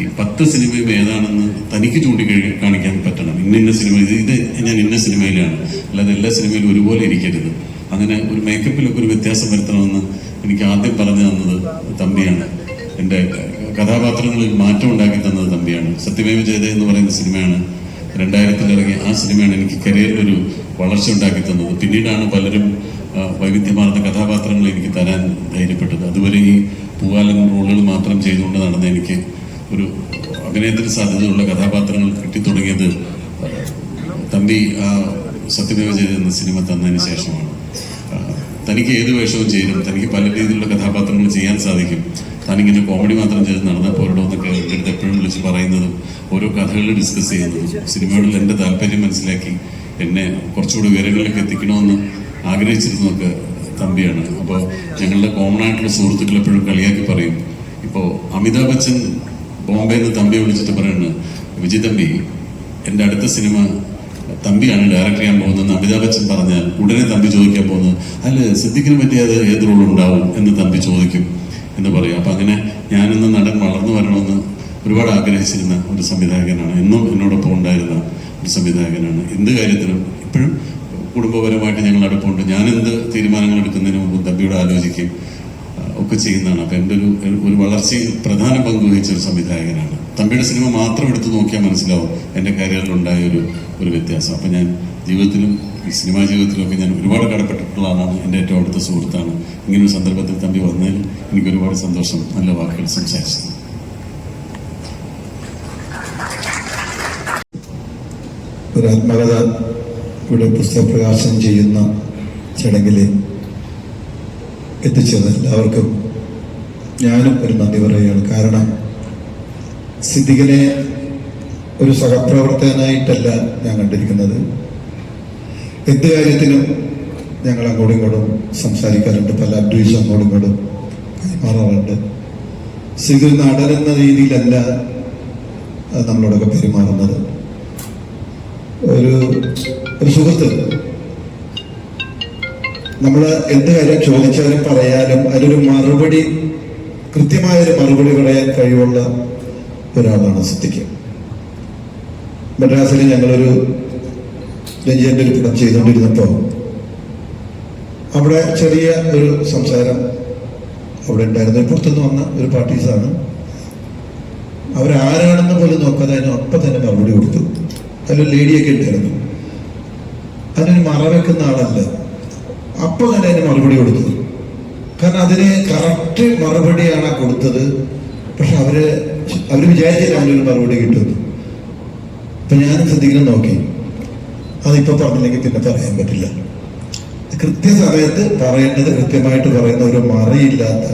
ഈ പത്ത് സിനിമയും ഏതാണെന്ന് തനിക്ക് ചൂണ്ടിക്കഴി കാണിക്കാൻ പറ്റണം. ഇന്ന ഇന്ന സിനിമ ഇത് ഇത് ഞാൻ ഇന്ന സിനിമയിലാണ്. അല്ലാതെ എല്ലാ സിനിമയിലും ഒരുപോലെ ഇരിക്കരുത്. അങ്ങനെ ഒരു മേക്കപ്പിലൊക്കെ ഒരു വ്യത്യാസം വരുത്തണമെന്ന് എനിക്ക് ആദ്യം പറഞ്ഞു തന്നത് തമ്പിയാണ്. എന്റെ കഥാപാത്രങ്ങളിൽ മാറ്റം ഉണ്ടാക്കി തന്നത് തമ്പിയാണ്. സത്യമേവ ജയത എന്ന് പറയുന്ന സിനിമയാണ് രണ്ടായിരത്തിൽ ഇറങ്ങി ആ സിനിമയാണ് എനിക്ക് കരിയറിലൊരു വളർച്ച ഉണ്ടാക്കി തന്നത്. പിന്നീടാണ് പലരും വൈവിധ്യമാർന്ന കഥാപാത്രങ്ങൾ എനിക്ക് തരാൻ ധൈര്യപ്പെട്ടത്. അതുവരെ ഈ പൂവാലൻ റോളുകൾ മാത്രം ചെയ്തുകൊണ്ട് നടന്ന എനിക്ക് ഒരു അഭിനയത്തിന് സാധ്യതയുള്ള കഥാപാത്രങ്ങൾ കിട്ടിത്തുടങ്ങിയത് തമ്പി ആ സത്യദേവ ചെയ്ത എന്ന സിനിമ തന്നതിന് ശേഷമാണ്. തനിക്ക് ഏത് വേഷവും ചെയ്യും തനിക്ക് പല രീതിയിലുള്ള കഥാപാത്രങ്ങൾ ചെയ്യാൻ സാധിക്കും. താനിങ്ങനെ കോമഡി മാത്രം ചെയ്ത് നടന്നാൽ പോരടോ എന്നൊക്കെ എന്റെ അടുത്ത് എപ്പോഴും വിളിച്ച് പറയുന്നതും ഓരോ കഥകൾ ഡിസ്കസ് ചെയ്യുന്നതും സിനിമയോടുള്ള എന്റെ താല്പര്യം മനസ്സിലാക്കി എന്നെ കുറച്ചുകൂടി ഉയരങ്ങളിലേക്ക് എത്തിക്കണമെന്ന് ആഗ്രഹിച്ചിരുന്നതൊക്കെ തമ്പിയാണ്. അപ്പോൾ ഞങ്ങളുടെ കോമൺ ആയിട്ടുള്ള സുഹൃത്തുക്കൾ എപ്പോഴും കളിയാക്കി പറയും ഇപ്പോൾ അമിതാഭ് ബച്ചൻ ബോംബെയിൽ നിന്ന് തമ്പിയെ വിളിച്ചിട്ട് പറയുന്നത് വിജി തമ്പി എന്റെ അടുത്ത സിനിമ തമ്പിയാണ് ഡയറക്റ്റ് ചെയ്യാൻ പോകുന്നത് അമിതാഭ് ബച്ചൻ പറഞ്ഞാൽ ഉടനെ തമ്പി ചോദിക്കാൻ പോകുന്നത് അല്ല സിദ്ദിഖിന് പറ്റിയത് ഏത് റോൾ ഉണ്ടാവും? എന്ന് തമ്പി ചോദിക്കും എന്ന് പറയും. അപ്പം അങ്ങനെ ഞാനിന്ന് നടൻ വളർന്നു വരണമെന്ന് ഒരുപാട് ആഗ്രഹിച്ചിരുന്ന ഒരു സംവിധായകനാണ്. എന്നും എന്നോടൊപ്പം ഉണ്ടായിരുന്ന ഒരു സംവിധായകനാണ്. എന്ത് കാര്യത്തിലും ഇപ്പോഴും കുടുംബപരമായിട്ട് ഞങ്ങൾ അടുപ്പമുണ്ട്. ഞാൻ എന്ത് തീരുമാനങ്ങൾ എടുക്കുന്നതിന് മുമ്പ് തമ്പിയോട് ആലോചിക്കുകയും ആ, ഒക്കെ ചെയ്യുന്നതാണ്. അപ്പം എന്റെ ഒരു ഒരു വളർച്ചയിൽ പ്രധാന പങ്ക് വഹിച്ച ഒരു സംവിധായകനാണ്. തമ്പിയുടെ സിനിമ മാത്രം എടുത്തു നോക്കിയാൽ മനസ്സിലാവും എന്റെ കരിയറിലുണ്ടായ ഒരു ഒരു വ്യത്യാസം. അപ്പം ഞാൻ ജീവിതത്തിലും ഈ സിനിമാ ജീവിതത്തിലൊക്കെ ഞാൻ ഒരുപാട് കടപ്പെട്ടിട്ടുള്ള ആളാണ് എന്റെ ഏറ്റവും അടുത്ത സുഹൃത്താണ്. ഇങ്ങനെ ഒരു സന്ദർഭത്തിൽ തമ്പി വന്നതിൽ എനിക്ക് ഒരുപാട് സന്തോഷം. നല്ല വാക്കുകൾ സംസാരിച്ചത് ഒരു ആത്മകഥ ഇവിടെ പുസ്തക പ്രകാശനം ചെയ്യുന്ന ചടങ്ങിൽ എത്തിച്ചത് എല്ലാവർക്കും ഞാനും ഒരു നന്ദി പറയുകയാണ്. കാരണം സിദ്ദിഖിനെ ഒരു സഹപ്രവർത്തകനായിട്ടല്ല ഞാൻ കണ്ടിരിക്കുന്നത്. എന്ത് കാര്യത്തിനും ഞങ്ങൾ അങ്ങോട്ടും ഇങ്ങോട്ടും സംസാരിക്കാറുണ്ട്. പല അഡ്വൈസ് അങ്ങോട്ടും ഇങ്ങോട്ടും കൈമാറാറുണ്ട്. സിദ്ദിഖ് നടനെന്ന രീതിയിലല്ല നമ്മളോടൊക്കെ പെരുമാറുന്നത്. ഒരു ഒരു സുഹൃത്ത് നമ്മൾ എന്ത് കാര്യം ചോദിച്ചാലും പറയാനും അതിനൊരു മറുപടി കൃത്യമായൊരു മറുപടി പറയാൻ കഴിവുള്ള ഒരാളാണ് സിദ്ധിക്ക് മദ്രാസിൽ ഞങ്ങളൊരു രഞ്ജിന്റെ ഒരു പടം ചെയ്തുകൊണ്ടിരുന്നപ്പോൾ അവിടെ ചെറിയ ഒരു സംസാരം അവിടെ ഉണ്ടായിരുന്നു. പുറത്തുനിന്ന് വന്ന ഒരു പാർട്ടീസാണ്. അവരാരാണെന്ന് പോലും നോക്കാതെ അതിന് അപ്പം തന്നെ മറുപടി കൊടുത്തു. അതിലൊരു ലേഡിയൊക്കെ ഉണ്ടായിരുന്നു. അതിനൊരു മറവെക്കുന്ന ആളല്ല. അപ്പൊ തന്നെ അതിന് മറുപടി കൊടുത്തത്. കാരണം അതിന് കറക്റ്റ് മറുപടിയാണ് കൊടുത്തത്. പക്ഷെ അവർ അവർ വിചാരിച്ചില്ല അവരൊരു മറുപടി കിട്ടുന്നു അപ്പൊ ഞാനും ശ്രദ്ധിക്കണം നോക്കി. അതിപ്പോ പറഞ്ഞില്ലെങ്കിൽ പിന്നെ പറയാൻ പറ്റില്ല. കൃത്യസമയത്ത് പറയേണ്ടത് കൃത്യമായിട്ട് പറയുന്ന ഒരു മറിയില്ലാത്ത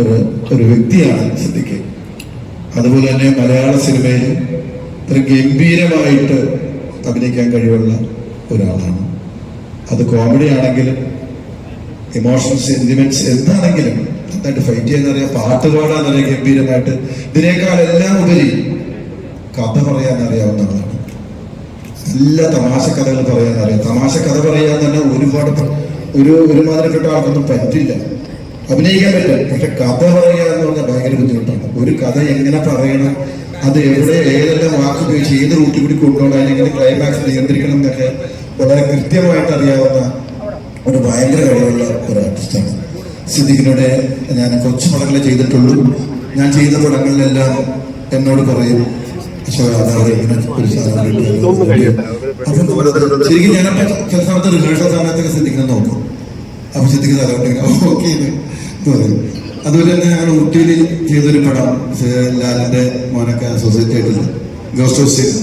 ഒരു ഒരു വ്യക്തിയാണ് സിദ്ദിഖ്. അതുപോലെ തന്നെ മലയാള സിനിമയിൽ ഒരു ഗംഭീരമായിട്ട് അഭിനയിക്കാൻ കഴിവുള്ള ഒരാളാണ് അത് കോമഡി ആണെങ്കിലും ഇമോഷണൽ സെന്റിമെന്റ്സ് എന്താണെങ്കിലും നന്നായിട്ട് ഫൈറ്റ് ചെയ്യാന്നറിയാം പാട്ട് പാടാന്നറിയാം ഗംഭീരമായിട്ട്. ഇതിനേക്കാൾ എല്ലാം ഉപരി കഥ ആളാണ് എല്ലാ തമാശ കഥകൾ പറയാൻ അറിയാം തമാശ കഥ പറയാൻ തന്നെ ഒരുപാട് ഒരു ഒരു ഒരുമാതിരിപ്പെട്ട ആൾക്കൊന്നും പറ്റില്ല. അഭിനയിക്കാൻ പറ്റും പക്ഷെ കഥ പറയുക എന്ന് പറഞ്ഞാൽ ഭയങ്കര ബുദ്ധിമുട്ടാണ്. ഒരു കഥ എങ്ങനെ പറയണം അത് എവിടെ ഏതെല്ലാം വാക്ക് ഉപയോഗിച്ച് ഏത് റൂട്ടിൽ കൂടി കൊണ്ടുപോകണം എങ്ങനെ ക്ലൈമാക്സ് നിയന്ത്രിക്കണം എന്നൊക്കെ വളരെ കൃത്യമായിട്ട് അറിയാവുന്ന ഒരു ഭയങ്കര കഴിവുള്ള ഒരു ആർട്ടിസ്റ്റാണ് സിദ്ദിഖിനോട് ഞാൻ കൊച്ചു പടങ്ങളെ ചെയ്തിട്ടുള്ളൂ. ഞാൻ ചെയ്ത പടങ്ങളിലെല്ലാം എന്നോട് പറയും ശരിക്കും ഞാനപ്പോ ചില സമയത്ത് റിഹേഴ്സൽ സമയത്തൊക്കെ സിദ്ദിഖിനെ നോക്കും. അപ്പൊ സിദ്ദിഖ് സാറോട്ട് ഓക്കെ എന്ന് പറയും. അതുപോലെ തന്നെ ഞങ്ങൾ ഊട്ടിയിൽ ചെയ്തൊരു പടം ലാലിന്റെ മോനൊക്കെ സൊസൈറ്റി ആയിട്ടുള്ള ഗോസ്റ്റ് ഓഫ് സിക്സ്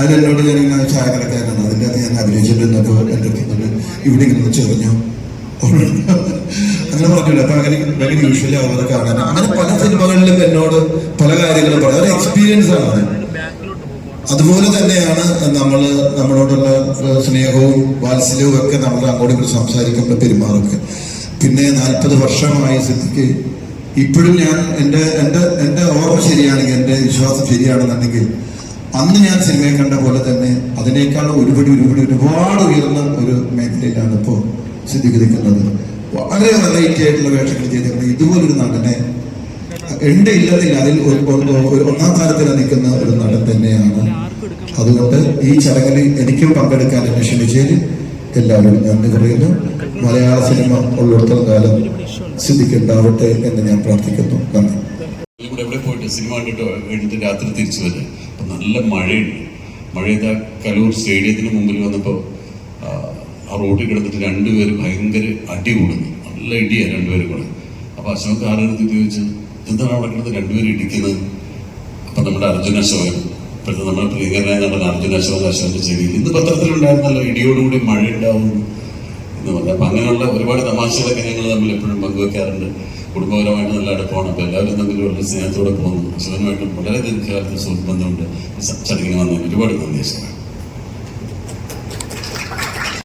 അതിലെന്നോട് ഞാൻ ഇങ്ങനെ ചായക്കടക്കാരനാണ്. അതിന്റെ അകത്ത് ഞാൻ അഭിനയിച്ചിട്ടുണ്ടപ്പോൾ എന്റെ ഇവിടെ ഇങ്ങനെ ചെറിഞ്ഞു അങ്ങനെ പറഞ്ഞില്ല അപ്പൊ അങ്ങനെ ഭയങ്കര യൂഷ്വലി ആവുന്നത് കാണാൻ. അങ്ങനെ പല സിനിമകളിലും എന്നോട് പല കാര്യങ്ങളും പറയാം. ഒരു എക്സ്പീരിയൻസ് ആണ്. അതുപോലെ തന്നെയാണ് നമ്മൾ നമ്മളോടുള്ള സ്നേഹവും വാത്സല്യവും ഒക്കെ നമ്മൾ അങ്ങോട്ടും ഇങ്ങോട്ട് സംസാരിക്കുമ്പോൾ പെരുമാറൊക്കെ പിന്നെ നാൽപ്പത് വർഷമായി സിദ്ധിക്ക്. ഇപ്പോഴും ഞാൻ എന്റെ എന്റെ എന്റെ ഓർമ്മ ശരിയാണെങ്കിൽ എന്റെ വിശ്വാസം ശരിയാണെന്നുണ്ടെങ്കിൽ അന്ന് ഞാൻ സിനിമയെ കണ്ട പോലെ തന്നെ അതിനേക്കാൾ ഒരുപടി ഒരുപടി ഒരുപാട് ഉയർന്ന ഒരു മേഖലയിലാണ് ഇപ്പോൾ സിദ്ധിക്ക് നിൽക്കുന്നത്. വളരെ വെറൈറ്റി ആയിട്ടുള്ള വേഷങ്ങൾ ചെയ്തിട്ടുണ്ട് ഇതുപോലൊരു നടനെ എന്റെ ഇല്ലതില്ല അതിൽ ഒന്നാം സ്ഥാനത്തിൽ നിൽക്കുന്ന ഒരു നടൻ തന്നെയാണ്. അതുകൊണ്ട് ഈ ചടങ്ങിൽ എനിക്കും പങ്കെടുക്കാൻ എന്നെ എല്ലാവരോടും നന്ദി പറയുന്നു. മലയാള സിനിമ ഉള്ളിടത്തോളം കാലം സിദ്ധിക്കുണ്ടാവട്ടെ എന്ന് ഞാൻ പ്രാർത്ഥിക്കുന്നു. നന്ദി. ഇവിടെ എവിടെ പോയിട്ട് സിനിമ കണ്ടിട്ട്? രാത്രി തിരിച്ചു വരെ. അപ്പം നല്ല മഴയുണ്ട്. മഴയത് ആ കലൂർ സ്റ്റേഡിയത്തിന് മുമ്പിൽ വന്നപ്പോൾ ആ റോഡിൽ കിടന്നിട്ട് രണ്ടുപേരും ഭയങ്കര അടി കൂടുന്നു. നല്ല ഇടിയാണ് രണ്ടുപേരും കൂടെ. അപ്പൊ അശോക് ആരോഗ്യത്തിൽ ചോദിച്ചു എന്താണ് അവിടെ കിടന്ന് രണ്ടുപേരും ഇടിക്കുന്നത്? അപ്പൊ നമ്മുടെ അർജുന അശോകൻ ഇപ്പോഴത്തെ നമ്മൾ പ്രിയങ്കരനായ നമ്മുടെ അർജുന അശോകന്റെ ചെവിയിൽ ഇന്ന് പത്രത്തിലുണ്ടായിരുന്നല്ലോ ഇടിയോടുകൂടി മഴ ഉണ്ടാവുന്നു എന്ന് പറഞ്ഞു. അപ്പം അങ്ങനെയുള്ള ഒരുപാട് തമാശകളൊക്കെ ഞങ്ങൾ തമ്മിൽ എപ്പോഴും പങ്കുവെക്കാറുണ്ട്. കുടുംബപരമായിട്ട് നല്ല അടുപ്പമാണ്. അപ്പോൾ എല്ലാവരും തമ്മിൽ വളരെ സ്നേഹത്തോടെ പോകുന്നു. അശ്വനുമായിട്ടും വളരെ ദീർഘകാലത്തെ സുഹൃത്ത് ബന്ധമുണ്ട് ചടങ്ങിന് വന്നതിന് ഒരുപാട് അശോകൻ.